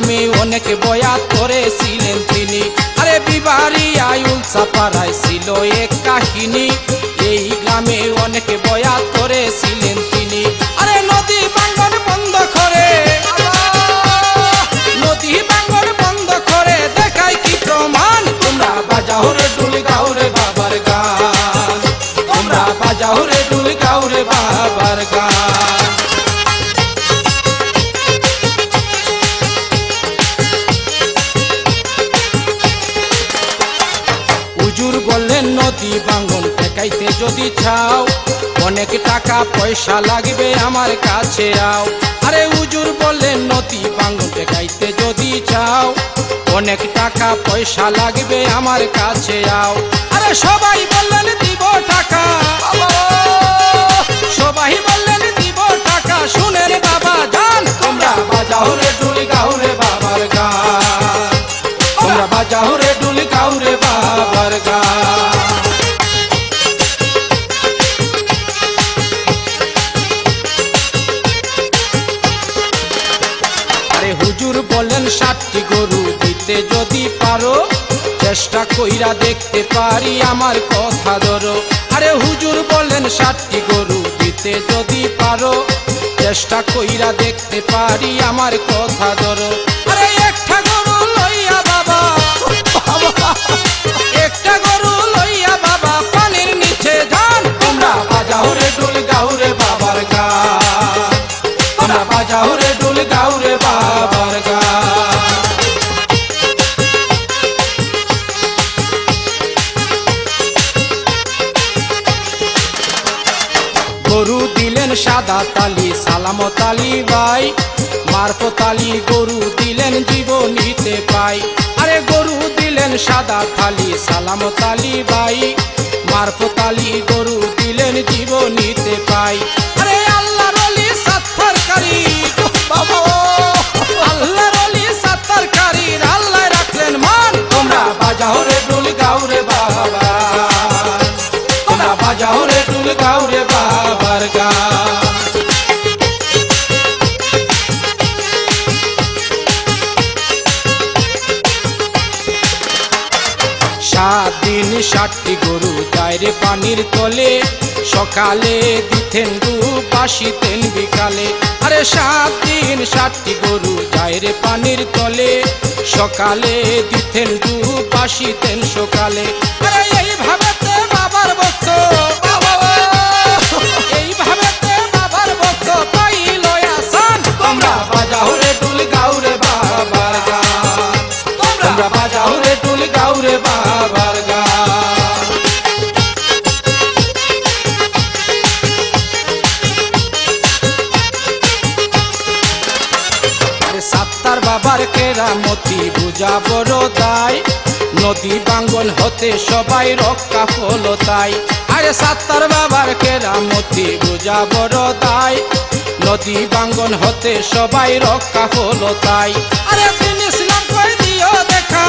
গ্রামে অনেক বয়াত করেছিলেন তিনি। আরে বিবারি আয়ুল সাপারায় ছিল এক কাহিনী। এই গ্রামে অনেক বয়াত করেছিলেন তিনি। যদি চাও, অনেক টাকা পয়সা লাগবে আমার কাছে আও। আরে হুজুর বললেন নদী বাঙ্গন ঠেকাইতে যদি চাও, অনেক টাকা পয়সা লাগবে আমার কাছে আও। আরে সবাই বললেন, দিব টাকা। সবাই বললেন, দিব টাকা। শুনেন বাবা জান তোমরা বাজাও রে ডুলি গাও রে বাবার গান। তোমরা বাজাও রে ডুলি গাও রে বাবার কইরা দেখতে পারি আমার কথা ধরো। আরে হুজুর বলেন সাতটি গরু দিতে যদি পারো। চেষ্টা কইরা দেখতে পারি আমার কথা ধরো। আরে একটা আলী গরু দিলেন জীবনীতে পাই। আরে গরু দিলেন সাদা থালি, সালাম তালি ভাই মারফত আলী গরু দিলেন জীবনীতে পাই। আরে আল্লাহ রলি সাত্তারকারী আল্লাহ রলি সাত্তারকারীর আল্লাহ রাখলেন মান। তোমরা বাজাও রে ডুল গাউরে বাবা তোমরা বাজাও রে ডুল গাউরে বাবার গান ষাটটি গরু যায় পানির তলে। সকালে দিতেন ডুব বাসিতেন বিকালে। আরে সাত দিন ষাটটি গরু যায় পানির তলে। সকালে দিতেন ডুব বাসিতেন সকালে। আরে এইভাবে বাবার ভক্ত সাত্তার বাবার কেরামতি বুঝা বড় দায় নদী বাঙ্গল হতে সবাই রক্ষা হলো তাই। আরে সাত্তার বাবার কেরামতি বুঝা বড় দায় নদী বাঙ্গল হতে সবাই রক্ষা হলো তাই। আরে দিন ইসলাম করে দিও দেখা।